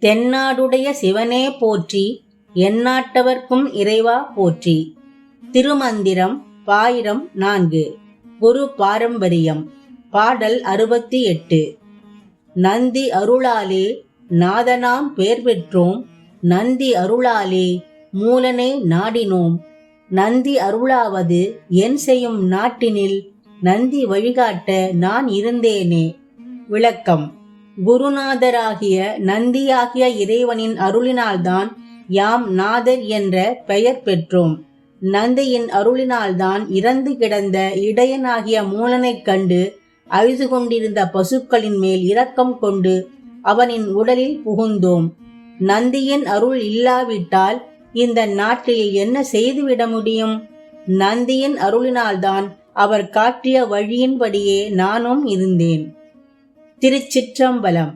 தென்னாடுடைய சிவனே போற்றி எந்நாட்டவர்க்கும் இறைவா போற்றி. திருமந்திரம் பாயிரம் நான்கு. குரு பாரம்பரியம். பாடல் அறுபத்தி எட்டு. நந்தி அருளாலே நாதனாம் பேர் பெற்றோம். நந்தி அருளாலே மூலனை நாடினோம். நந்தி அருளாவது என் செய்யும் நாட்டினில் நந்தி வழிகாட்ட நான் இருந்தேனே. விளக்கம். குருநாதராகிய நந்தியாகிய இறைவனின் அருளினால்தான் யாம் நாதர் என்ற பெயர் பெற்றோம். நந்தியின் அருளினால்தான் இறந்து கிடந்த இடையனாகிய மூலனைக் கண்டு அழுது கொண்டிருந்த பசுக்களின் மேல் இரக்கம் கொண்டு அவனின் உடலில் புகுந்தோம். நந்தியின் அருள் இல்லாவிட்டால் இந்த நாட்டில் என்ன செய்துவிட முடியும்? நந்தியின் அருளினால்தான் அவர் காட்டிய வழியின்படியே நானும் இருந்தேன். திருச்சிற்றம்பலம்.